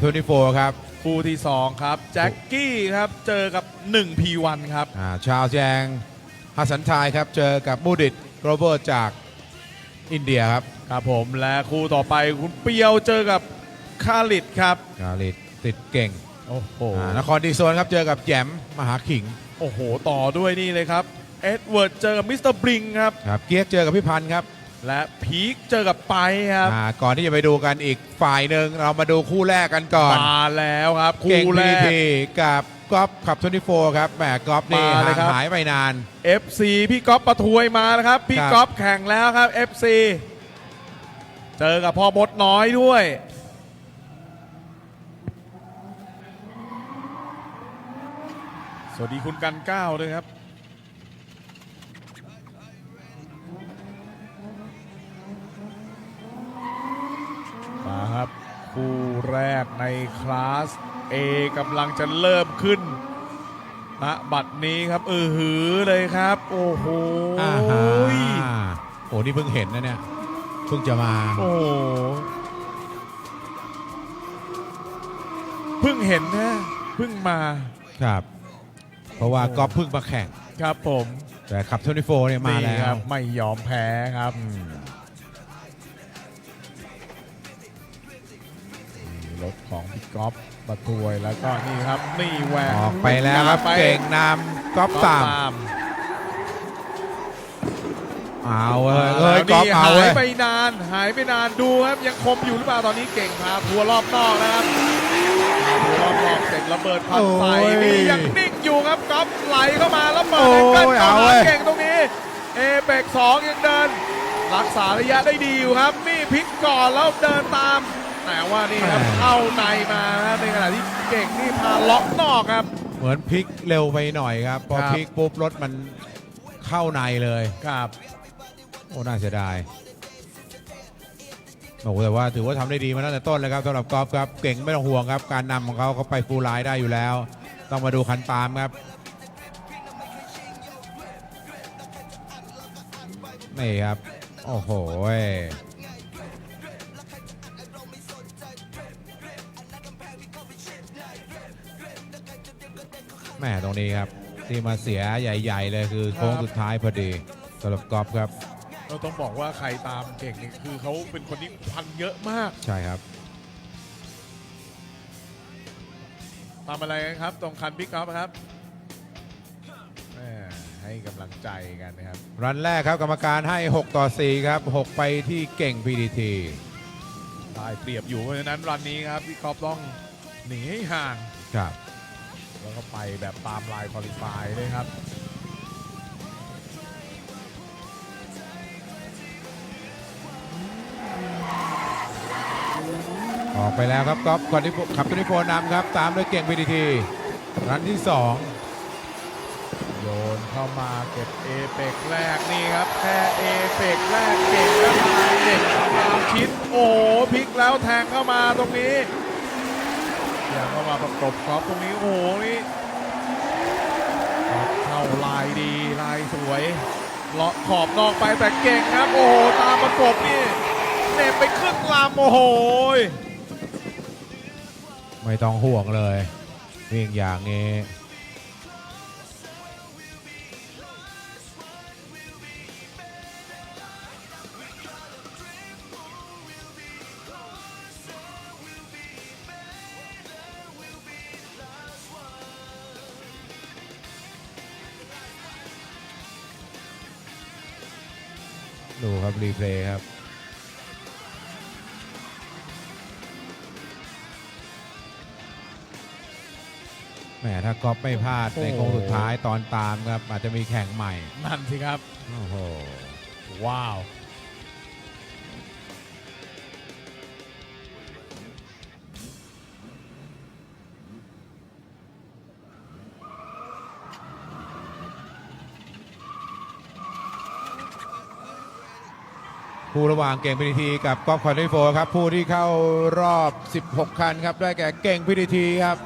24 ครับคู่ที่ 2 ครับ แจ็คกี้ครับ เจอกับ 1 P1 ครับ อ่าชาวแจงฮัสสันทายครับ เจอกับมูดิตโรเบอร์จากอินเดียครับครับผมและคู่ต่อไปคุณเปียวเจอกับคาลิดครับ กาลิดติดเก่งโอ้โห อ่านครดีโซนครับ เจอกับแยมมหาขิงโอ้โห ต่อด้วยนี่เลยครับ เอ็ดเวิร์ดเจอกับมิสเตอร์บริงครับ ครับเกียกเจอกับพี่พันธ์ครับ และพีคเจอกับไปครับอ่าก่อนที่จะไปดูกันอีกฝ่ายหนึ่งเรามาดูคู่แรกกันก่อนมาแล้วครับเก่งคู่แรพีก ทีกับกอล์ฟขับ24ครับแหมกอล์ฟนี่มาเลห่ายงครับ หายไปนาน FC พี่ก๊อฟปะทวยมานะครับ พี่ครับ ก๊อฟแข่งแล้วครับ FC เจอกับพ่อมดน้อยด้วย สวัสดีคุณกันก้าวด้วยครับ กในคลาส A กำลังจะเริ่มขึ้นณบัดนี้ครับเออหือเลยครับ โอ้โหอ่าฮะโอ้นี่เพิ่งเห็นนะเนี่ยเพิ่งจะมา โอ้โหเพิ่งเห็นนะเพิ่งมาครับ เพราะว่าโอ้กอล์ฟเพิ่งมาแข่ง ครับผมแต่ขับ24เนี่ยมานี่แล้คว รับไม่ยอมแพ้ครับ อืม นี่รถของพี่ก๊อฟปะทวยแล้วก็นี่ครับนี่แหวกออกไปแล้วครับไปเก่งนำกอล์ฟก๊อฟตามตามเอาเว้ยเอ้ยแล้วกอล์ฟนี่เอาหาเว้ยยไปนานหายไปนานดูครับยังคมอยู่หรือเปล่าตอนนี้เก่งพาทัวร์รอบนอกนะครับพาทัวร์รอบนอกเสร็จระเบิดพันใส่โอ้ยนี่ยังนิ่งอยู่ครับก๊อฟไหลเข้ามาแล้วเปิดโอ้ยแองเกิลเข้าเอาหาเว้ยเก่งตรงนี้เอเปกสองยังเดิน รักษาระยะได้ดีอยู่ครับนี่พลิกก่อนแล้วเดินตาม แต่ว่านี่ครับเข้าในมานะครับในขณะที่เก่งนี่พาล็อกนอกครับ เหมือนพลิกเร็วไปหน่อยครับ พอครับพลิกปุ๊บรถมันเข้าในเลยครับโอ้น่าเสียดายโอ้โหแต่ว่าถือว่าทำได้ดีมาตั้งแต่ต้นเลยครับสำหรับกอล์ฟครับเก่งไม่ต้องห่วงครับ การนำของเขาเขาไปฟูลไลน์ได้อยู่แล้ว ต้องมาดูคันตามครับนี่ครับ โอ้โหแม่ตรงนี้ครับ ที่มาเสียใหญ่ ๆ เลยคือโค้งสุดท้ายพอดีสำหรับกอล์ฟครับ เราต้องบอกว่าใครตามเก่งนี่คือเขาเป็นคนที่พันเยอะมาก ใช่ครับทำอะไรกันครับ ตรงคันพิกอัพครับแหม่ ให้กำลังใจกันนะครับ รันแรกครับกรรมการให้ 6 ต่อ 4 ครับ 6 ไปที่เก่ง PDT ได้เปรียบอยู่เพราะฉะนั้นรันนี้ครับพี่ครอปต้องหนีให้ห่าง ครับ แล้วก็ไปแบบตามลายคอลิฟายเลยครับ ออกไปแล้วครับก๊อฟก่อนที่ขับตัวนี้โฟนำครับ ตามด้วยเก่ง PDT รันที่ โยนเข้ามาเก็บเอเปกแรกนี่ครับแค่เอเปกแรกเก่งแล้วมาเด็กตามชิดโอ้พลิกแล้วแทงเข้ามาตรงนี้ยังเข้ามาประกบครอปตรงนี้โอ้โหนี่เข้าลายดีลายสวยเลาะขอบนอกไปแต่เก่งครับ โอ้โหตามประกบนี่เน็บไปครึ่งลำโอ้โหไม่ต้องห่วงเลยวิ่งอย่างนี้ ดูครับ รีเพลย์ครับ แหมถ้าก๊อฟไม่พลาดโอ้ในโค้งสุดท้ายตอนตามครับ อาจจะมีแข่งใหม่ นั่นสิครับ โอ้โห ว้าว คู่ระหว่างเก่งพิธีทีกับก๊อฟคอนดิโฟครับผู้ที่เข้ารอบ 16 คันครับได้แก่เก่งพิธีทีครับ